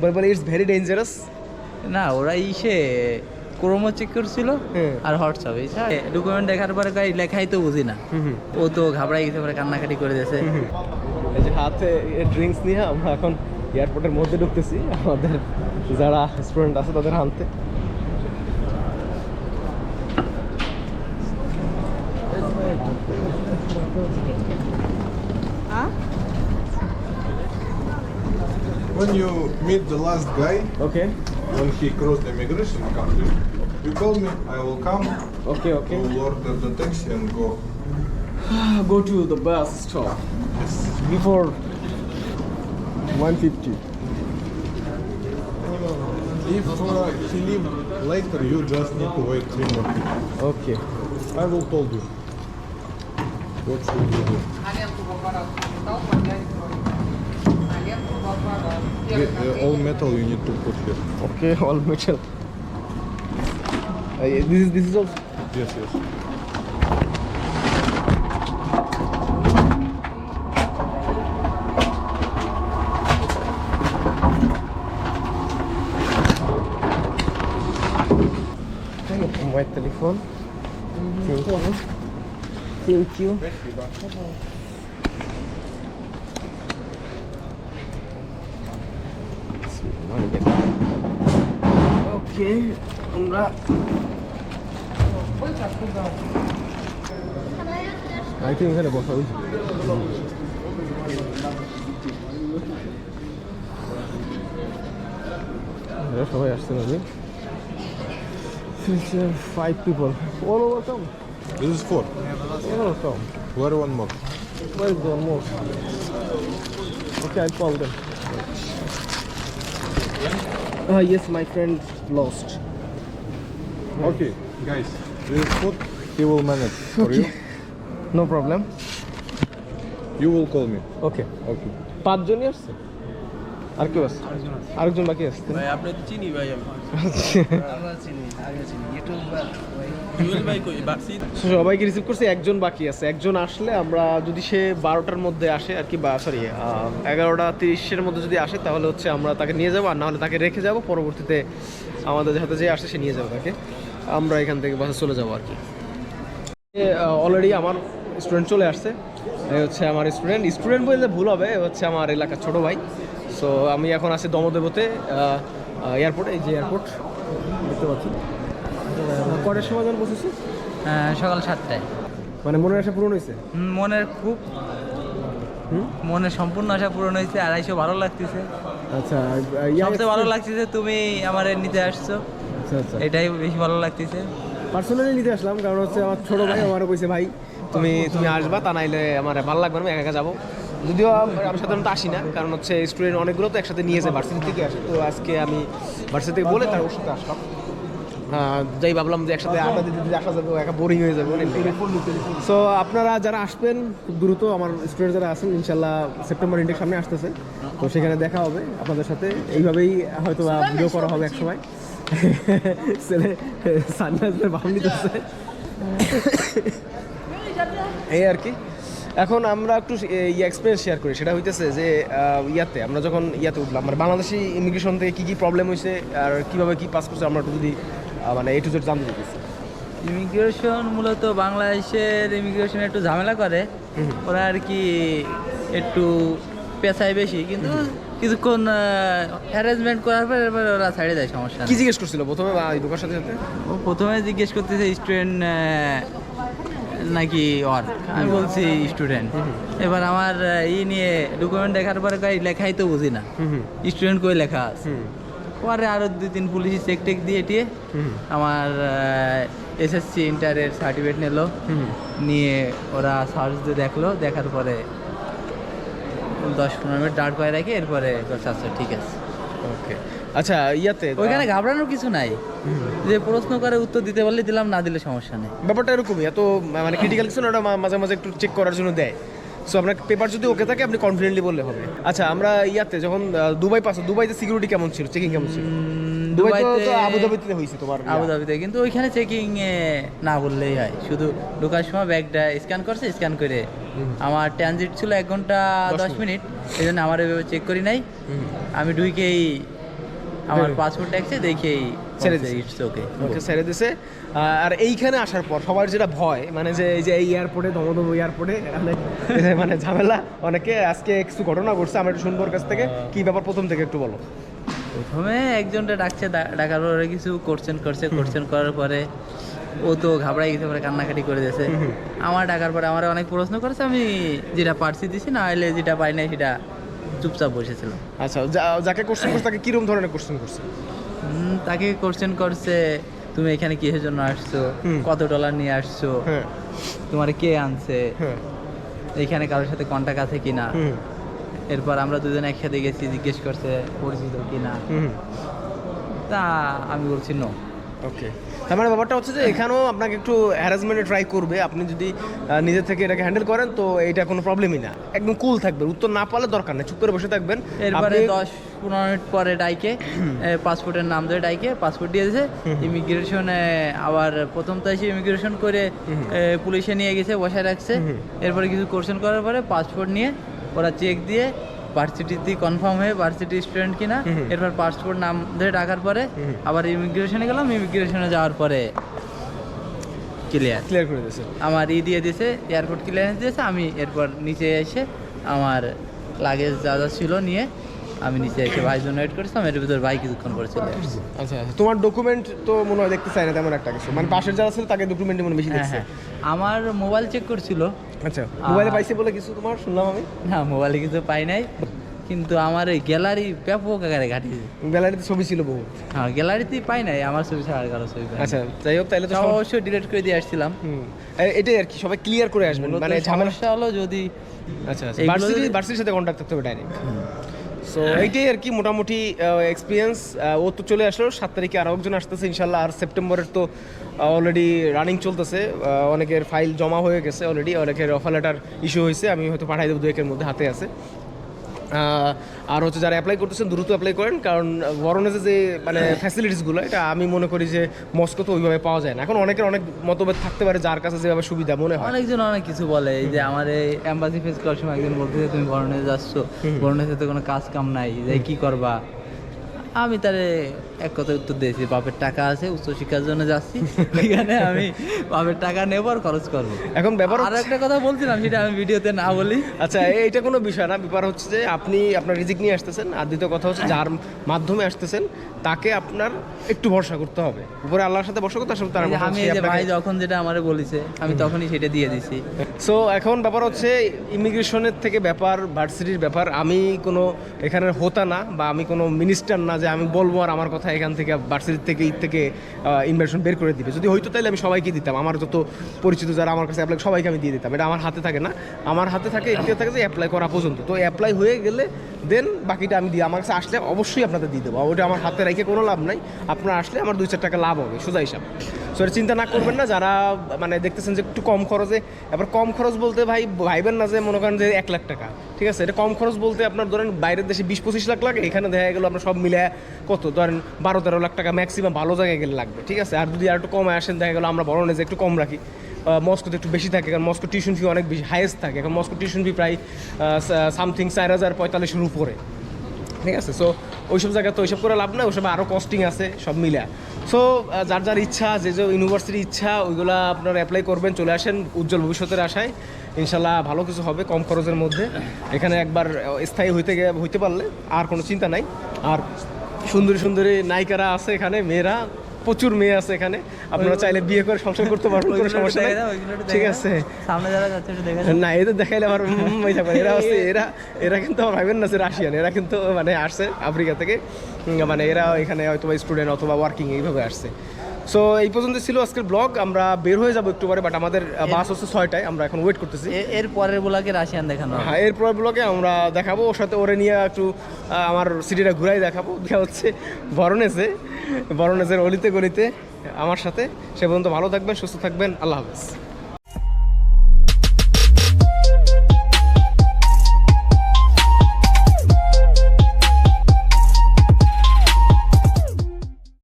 বলে বলে it's very dangerous না ওরা ইসে ক্রোমো চেক করছিল হ্যাঁ। আর হোয়াটসঅ্যাপ ডকুমেন্ট দেখার পরে কয় লেখাই তো বুঝি না। ও তো ঘাবড়াই গেছে পরে কান্নাকাটি করে দিয়েছে। এই যে হাতে ড্রিঙ্কস নিয়ে আমরা এখন এয়ারপোর্টের মধ্যে ঢুকতেছি। আমাদের যারা স্টুডেন্ট আছে তাদের আনতে when you meet the last guy, okay, when he crossed the immigration country, you call me, I will come. Okay, okay. To order the taxi and go. Ah, go to the bus stop. Yes. Before 150. If uh, he leave later, you just need to wait three more people. Okay. I will told you. What should you do? Uh, all metal you need to put here. okay all metal uh, this is this is also Yes, yes. Thank you, my telephone. Thank you. Thank you. ওকে আমরা I think এখানে বসা উচিত এরা সবাই আসছে নাকি five people all welcome This is four. welcome Where one more? Where is the one more? Okay, I'll call them. Uh, yes, my friend lost. Okay, guys. This is food. He will manage for you. No problem. You will call me. Okay. Okay. পাঁচজনই আসছে আর কেউ আসছে আরেকজন বাকি আসছে ভাই আপনি তো চিনি ভাই আমি? চিনি আগে চিনি। ইউটিউব জুয়েল ভাই কই? বাসি? So, সবাইকে রিসিভ করছি একজন বাকি আছে। একজন আসলে আমরা যদি সে বারোটার মধ্যে আসে আর কি বা সরি এগারোটা তিরিশের মধ্যে যদি আসে তাহলে হচ্ছে আমরা তাকে নিয়ে যাব। আর নাহলে তাকে রেখে যাব। পরবর্তীতে আমাদের হাতে যে আসে সে নিয়ে যাবে তাকে। আমরা এখান থেকে বাসে চলে যাব আর কি। অলরেডি আমার স্টুডেন্ট চলে আসছে। হচ্ছে আমার স্টুডেন্ট স্টুডেন্ট বলতে ভুল হবে হচ্ছে আমার এলাকার ছোট ভাই। সো আমি এখন আছি দমদেবতে এয়ারপোর্ট এই যে এয়ারপোর্ট দেখতে পাচ্ছি। কটার সময় যেন বসেছি? সকাল সাতটায়। মানে মনের আশা পূরণ হয়েছে? মনের খুব? মনের সম্পূর্ণ আশা পূরণ হয়েছে আড়াইশো ভালো লাগতেছে। আচ্ছা সবচেয়ে ভালো লাগতেছে তুমি আমার নিতে আসছো। আচ্ছা আচ্ছা। এটাই বেশি ভালো লাগতেছে। পার্সোনালি নিতে আসলাম কারণ হচ্ছে আমার ছোট ভাই আমারও কইছে ভাই তুমি তুমি আসবা তা নাইলে আমার ভালো লাগবে না একা একা যাব। যদিও আম- সাধারণত আসি না, কারণ হচ্ছে স্টুডেন্ট অনেকগুলো তো একসাথে নিয়ে যায় ভার্সিটি থেকে আসে, তো আজকে আমি ভার্সিটি থেকে বলে তার ওর সাথে আসলাম যাই ভাবলাম যে একসাথে আড্ডা দিতে দিতে আসা যাবে একা বোরিং হয়ে যাবে সো আপনারা যারা আসবেন, খুব দ্রুত আমার স্টুডেন্ট যারা আছেন, ইনশাল্লাহ সেপ্টেম্বর ইন্টেক সামনে আসতেছে, তো সেখানে দেখা হবে আপনাদের সাথে। এইভাবেই হয়তো ভিডিও করা হবে এক সময় ছেলে সানরাইজের ভাব নিতেছে। এই আর কি। এখন আমরা একটু ইয়ে এক্সপিরিয়েন্স শেয়ার করি। সেটা হইতেছে যে ইয়াতে আমরা যখন ইয়াতে উঠলাম মানে বাংলাদেশি ইমিগ্রেশন থেকে কী কী প্রবলেম হয়েছে আর কীভাবে কী পাস করছে আমরা একটু যদি মানে এ টু জেড জানতে দিতেছি ইমিগ্রেশন মূলত বাংলাদেশের ইমিগ্রেশন একটু ঝামেলা করে। ওরা আর কি একটু পেশায় বেশি কিন্তু কিছুক্ষণ অ্যারেঞ্জমেন্ট করার পর এরপর ওরা ছাড়ে দেয় সমস্যা কি। জিজ্ঞেস করছিল? প্রথমে ঢোকার সাথে সাথে? ও প্রথমে জিজ্ঞেস করতেছে স্টুডেন্ট নাকি ওর? আমি বলছি স্টুডেন্ট এবার আমার ই নিয়ে ডকুমেন্ট দেখার পরে কয় লেখাই তো বুঝি না। স্টুডেন্ট কই লেখা আছে? পরে আরও দুই তিন পুলিশ চেক টেক দিয়ে টিয়ে আমার এসএসসি ইন্টারের সার্টিফিকেট নিল। নিয়ে ওরা সার্চ দিয়ে দেখল দেখার পরে দশ পনেরো মিনিট দাঁড় করে রাখি এরপরে বলছে, আচ্ছা ঠিক আছে। ওকে আচ্ছা ইয়াতে ওইখানে ঘাবড়ানোর কিছু নাই। যে প্রশ্ন করে উত্তর দিতে পারলে দিলাম না দিলে সমস্যা নেই। ব্যাপারটা এরকমই এত মানে ক্রিটিক্যাল কিছু না ওটা মাঝে মাঝে একটু চেক করার জন্য দেয়। সো আপনার পেপার যদি ওকে থাকে আপনি কনফিডেন্টলি বললে হবে। আচ্ছা আমরা ইয়াতে যখন দুবাই পাস দুবাইতে সিকিউরিটি কেমন ছিল? চেকিং কেমন ছিল? দুবাইতে- আবুধাবিতে হয়েছে তোমার আবু কিন্তু ওইখানে চেকিং না বললেই হয়। শুধু ঢোকার সময় ব্যাগটা স্ক্যান করছে স্ক্যান করে আমার ট্রানজিট ছিল এক ঘণ্টা দশ মিনিট। এই জন্য আমার ওইভাবে চেক করি নাই। আমি ঢুকেই আমার পাসপোর্ট দেখছে দেখেই ছেড়ে দিছে। ইটস ওকে ওকে ছেড়ে দিছে। আর এইখানে আসার পর সবার যেটা ভয় মানে যে এই যে এই এয়ারপোর্টে দমদম এয়ারপোর্টে অনেক মানে ঝামেলা অনেকে আজকে একটু ঘটনা ঘটছে আমরা একটু শুনব কাছ থেকে। কি ব্যাপার প্রথম থেকে একটু বলো। প্রথমে একজনটা ডাকছে ডাকার পরে কিছু করছেন করছে করছেন করার পরে ও তো ঘাবড়াই গেছে পরে কান্নাকাটি করে দিয়েছে। আমার ডাকার পরে আমার অনেক প্রশ্ন করেছে আমি যেটা পারছি দিছি না হলে যেটা পাই নাই সেটা চুপচাপ বসেছিলাম। আচ্ছা যাকে কোশ্চেন করছে তাকে কীরকম ধরনের কোশ্চেন করছে? তাকে কোশ্চেন করছে তুমি এখানে কিসের জন্য আসছো? কত ডলার নিয়ে আসছো? হ্যাঁ। তোমার কে আনছে? হ্যাঁ। এখানে কারোর সাথে কন্টাক্ট আছে কিনা? এরপর আমরা দুজন একসাথে গেছি জিজ্ঞেস করছে পরিচিত হুম তা আমি বলছি নো ওকে তার মানে ব্যাপারটা হচ্ছে যে এখানেও আপনাকে একটু হ্যারাসমেন্টে ট্রাই করবে। আপনি যদি আহ, নিজে থেকে এটাকে হ্যান্ডেল করেন তো এটা কোনো প্রবলেমই না। একদম কুল থাকবে উত্তর না পারলে দরকার নেই। চুপ করে বসে থাকবেন। এরপরে দশ পনেরো মিনিট পরে ডাইকে পাসপোর্টের নাম ধরে ডাইকে পাসপোর্ট দিয়েছে। ইমিগ্রেশনে আবার প্রথম তো এসে ইমিগ্রেশন করে পুলিশে নিয়ে গেছে বসায় রাখছে। এরপরে কিছু কোশ্চেন করার পরে পাসপোর্ট নিয়ে ওরা চেক দিয়ে ভার্সিটিতে কনফার্ম হয়ে ভার্সিটি স্টুডেন্ট কিনা এরপর পাসপোর্ট নাম ধরে ডাকার পরে আবার ইমিগ্রেশনে গেলাম ইমিগ্রেশনে যাওয়ার পরে ক্লিয়ার ক্লিয়ার করে দিয়েছে। আমার ই দিয়ে দিয়েছে এয়ারপোর্ট ক্লিয়ারেন্স দিয়েছে আমি এরপর নিচে এসে আমার লাগেজ যা যা ছিল নিয়ে আমি নিচে এসে ভাইয়ের জন্য ওয়েট করছিলাম এর ভিতর ভাই কিছুক্ষণ পরে চলে আসছে। আচ্ছা আচ্ছা তোমার ডকুমেন্ট তো মনে হয় দেখতে চাই না তেমন একটা কিছু। মানে পাশের যারা ছিল তাকে ডকুমেন্ট মনে বেশি হ্যাঁ দেখছে। হ্যাঁ। আমার মোবাইল চেক করছিল। আচ্ছা মোবাইলে পাইছে বলে কিছু তোমার? শুনলাম আমি। না মোবাইলে কিছু পাই নাই। কিন্তু আমার এই গ্যালারি ব্যাপক আকারে ঘাটিয়েছে গ্যালারিতে ছবি ছিল বহু। হ্যাঁ গ্যালারিতেই পাই নাই আমার ছবি ছাড়া আর কারও ছবি আচ্ছা যাই হোক তাহলে তো অবশ্যই ডিলিট করে দিয়ে আসছিলাম। এটাই আর কি সবাই ক্লিয়ার করে আসবেন। মানে ঝামেলা হলো যদি আচ্ছা আচ্ছা ভার্সিটির সাথে কন্ট্যাক্ট থাকতে হবে ডাইরেক্ট সো এইটাই আর কি মোটামুটি এক্সপিরিয়েন্স ও তো চলে আসলো সাত তারিখে আরও একজন আসতেছে ইনশাল্লাহ আর সেপ্টেম্বরের তো অলরেডি রানিং চলতেছে। অনেকের ফাইল জমা হয়ে গেছে অলরেডি অনেকের অফার লেটার ইস্যু হয়েছে আমি হয়তো পাঠাই দেবো দু একের মধ্যে হাতে আছে। আর হচ্ছে যারা অ্যাপ্লাই করতেছেন দ্রুত অ্যাপ্লাই করেন কারণ বরনেজে যে মানে ফ্যাসিলিটিসগুলো এটা আমি মনে করি যে মস্কো তো ওইভাবে পাওয়া যায় না। এখন অনেকের অনেক মতভেদ থাকতে পারে যার কাছে যেভাবে সুবিধা মনে হয়। অনেকজন অনেক কিছু বলে এই যে আমার এই অ্যাম্বাসি ফেস করার সময় একজন বলতে তুমি বরণে যাচ্ছ। বরণের তো কোনো কাজ কাম নাই যে কি করবা? আমি তারে এক কথা উত্তর দিয়েছি বাপের টাকা আছে উচ্চশিক্ষার জন্য যাচ্ছি ওইখানে আমি বাপের টাকা নেব আর খরচ করব। এখন ব্যাপার আর একটা কথা বলছিলাম সেটা আমি ভিডিওতে না বলি। আচ্ছা এইটা কোনো বিষয় না ব্যাপার হচ্ছে যে আপনি আপনার রিজিক নিয়ে আসতেছেন আর দ্বিতীয় কথা হচ্ছে যার মাধ্যমে আসতেছেন তাকে আপনার একটু ভরসা করতে হবে। উপরে আল্লাহর সাথে ভরসা করতে আসলে তার আমি এই যে ভাই যখন যেটা আমারে বলেছে আমি তখনই সেটা দিয়ে দিছি। সো এখন ব্যাপার হচ্ছে ইমিগ্রেশনের থেকে ব্যাপার ভার্সিটির ব্যাপার আমি কোনো এখানের হোতা না বা আমি কোনো মিনিস্টার না যে আমি বলব আর আমার কথা এখান থেকে ভার্সিটির থেকে ঈদ থেকে ইনভার্সন বের করে দিবে। যদি হয়তো তাহলে আমি সবাইকে দিতাম। আমার যত পরিচিত যারা আমার কাছে অ্যাপ্লাই সবাইকে আমি দিয়ে দিতাম। এটা আমার হাতে থাকে না। আমার হাতে থাকে একটু থাকে যে অ্যাপ্লাই করা পর্যন্ত। তো অ্যাপ্লাই হয়ে গেলে দেন বাকিটা আমি দিই আমার কাছে আসলে অবশ্যই আপনাদের দিয়ে দেবো। ওটা আমার হাতে রেখে কোনো লাভ নাই। আপনার আসলে আমার দুই চার টাকা লাভ হবে, সোজা হিসাব। সো এটা চিন্তা না করবেন না, যারা মানে দেখতেছেন যে একটু কম খরচে, এবার কম খরচ বলতে ভাই ভাইবেন না যে মনে করেন যে এক লাখ টাকা। ঠিক আছে? এটা কম খরচ বলতে আপনার ধরেন বাইরের দেশে বিশ পঁচিশ লাখ লাগে, এখানে দেখা গেলো আপনার সব মিলে কত? ধরেন বারো তেরো লাখ টাকা ম্যাক্সিমাম ভালো জায়গায় গেলে লাগবে। ঠিক আছে? আর যদি আর একটু কমে আসেন, দেখা গেলো আমরা বড় নেজে একটু কম রাখি। মস্কোতে একটু বেশি থাকে, কারণ মস্কো টিউশন ফি অনেক বেশি হাইয়েস্ট থাকে। এখন মস্কো টিউশন ফি প্রায় সামথিং চার হাজার পঁয়তাল্লিশের উপরে। ঠিক আছে? সো ওইসব জায়গায় তো ওইসব করে লাভ নাই, ওইসব আরও কস্টিং আছে, সব মিলা সো যার যার ইচ্ছা, যে যে ইউনিভার্সিটির ইচ্ছা, ওইগুলা আপনারা অ্যাপ্লাই করবেন, চলে আসেন উজ্জ্বল ভবিষ্যতের আশায়। ইনশাল্লাহ ভালো কিছু হবে কম খরচের মধ্যে। এখানে একবার স্থায়ী হইতে হইতে পারলে আর কোনো চিন্তা নাই। আর সুন্দরী সুন্দরী নায়িকারা আছে এখানে, মেয়েরা। প্রচুর মেয়ে আছে এখানে। আপনারা চাইলে বিয়ে করে সংসার করতে পারবেন কোনো সমস্যা নেই। ঠিক আছে। সামনে যারা যাচ্ছে। না এদের দেখাইলে আমার মাই থাকবে এরা হচ্ছে এরা এরা কিন্তু আমার ভাইবেন না যে রাশিয়ান এরা কিন্তু মানে আসছে আফ্রিকা থেকে। মানে এরা এখানে হয়তো স্টুডেন্ট অথবা ওয়ার্কিং এইভাবে আসছে। সো এই পর্যন্ত ছিল আজকের ব্লগ আমরা বের হয়ে যাব একটু পরে বাট আমাদের বাস হচ্ছে ছয়টায়। আমরা এখন ওয়েট করতেছি। এর পরের ব্লগে রাশিয়ান দেখানো হ্যাঁ এর পরের ব্লগে আমরা দেখাবো। ওর সাথে ওরে নিয়ে একটু আমার সিটিটা ঘুরাই দেখাবো। দেখা হচ্ছে বরণেসে বরণেসের অলিতে গলিতে আমার সাথে। সে পর্যন্ত ভালো থাকবেন সুস্থ থাকবেন। আল্লাহ হাফেজ।